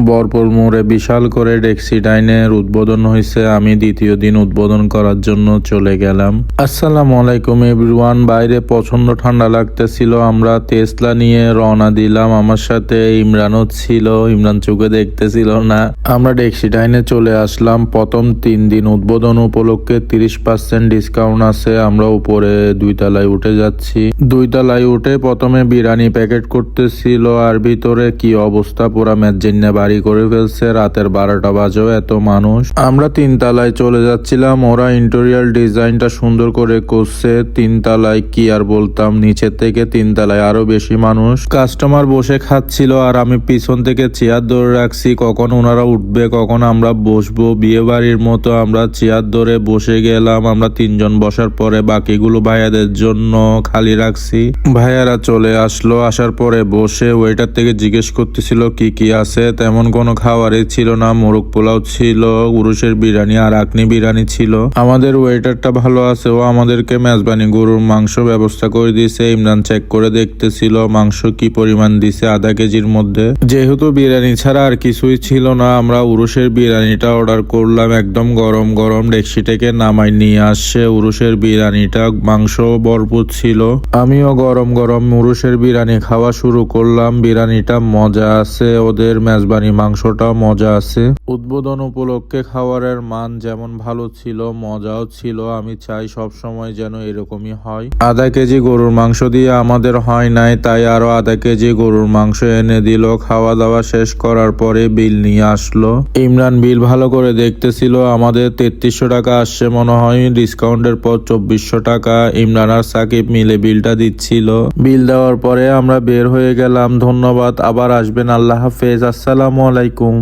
বরপুর মোড়ে বিশাল করে ডেক্সি ডাইনের উদ্বোধন হয়েছে। আমি দ্বিতীয় দিন উদ্বোধন করার জন্য চলে গেলাম। আসসালামু আলাইকুম এভরিওয়ান। বাইরে প্রচণ্ড ঠান্ডা লাগতেছিল। আমরা তেসলা নিয়ে রওনা দিলাম। আমার সাথে ইমরানও ছিল। ইমরান চোখে দেখতেছিল না। আমরা ডেক্সি ডাইনে চলে আসলাম। প্রথম তিন দিন উদ্বোধন উপলক্ষে তিরিশ পার্সেন্ট ডিসকাউন্ট আছে। আমরা উপরে দুই তলায় উঠে যাচ্ছি। দুই তলায় উঠে প্রথমে বিরিয়ানি প্যাকেট করতেছিল। আর ভিতরে কি অবস্থা? পুরা ম্যাজিন্নে বাড়ি করে ফেলছে, রাতের বারোটা বাজেও এত মানুষ। আমরা তিন তলায় চলে যাচ্ছিলাম, ওরা ইন্টেরিয়াল ডিজাইনটা সুন্দর করে করছে। তিন তলায় কি আর বলতাম, নিচের থেকে তিন তলায় আরও বেশি মানুষ। কাস্টমার বসে খাচ্ছিল, আর আমি পিছন থেকে চেয়ার ধরে রাখছি, কখন ওনারা উঠবে, কখন আমরা বসবো। বিয়ে বাড়ির মতো আমরা চেয়ার ধরে বসে গেলাম, আমরা তিনজন বসার পরে বাকিগুলো ভাইয়াদের জন্য খালি রাখছি। ভাইয়ারা চলে আসলো, আসার পরে বসে ওয়েটার থেকে জিজ্ঞেস করতেছিল, কি কি আছে? তেমন কোনো খাবারই ছিল না, মোরগ পোলাও ছিল, উরুষের বিরিয়ানি আর আকনি বিরিয়ানি ছিল। আমাদের ওয়েটারটা ভালো আছে, ও আমাদেরকে মেজবানি গরুর মাংস ব্যবস্থা করে দিয়েছে। ইমরান চেক করে দেখতেছিল, মাংস কি পরিমাণ দিছে আধা কেজির মধ্যে। যেহেতু বিরিয়ানি ছাড়া আর কিছুই ছিল না, আমরা উরুষের বিরিয়ানিটা অর্ডার করলাম, একদম গরম গরম ডেকসি থেকে নামাই নিয়ে আসছে। উরুষের বিরিয়ানিটা মাংস ভরপুর ছিল। আমিও গরম গরম উরুষের বিরিয়ানি খাওয়া শুরু করলাম। বিরিয়ানিটা মজা আছে, ওদের মেজবানি মাংসটা মজা আছে। উদ্বোধন উপলক্ষে খাবারের মান যেমন ভালো ছিল, মজাও ছিল। আমি চাই সব সময় যেন এরকমই হয়। আধা কেজি গরুর মাংস দিয়ে আমাদের হয় নাই, তাই আরও আধা কেজি গরুর মাংস এনে দিল। খাওয়া দাওয়া শেষ করার পরে বিল নিয়ে আসলো। ইমরান বিল ভালো করে দেখতেছিল, আমাদের তেত্রিশশো টাকা আসছে মনে হয়, ডিসকাউন্টের পর চব্বিশশো টাকা। ইমরান আর সাকিব মিলে বিলটা দিচ্ছিল। বিল দেওয়ার পরে আমরা বের হয়ে গেলাম। ধন্যবাদ, আবার আসবেন। আল্লাহ হাফেজ আসসালামু আলাইকুম।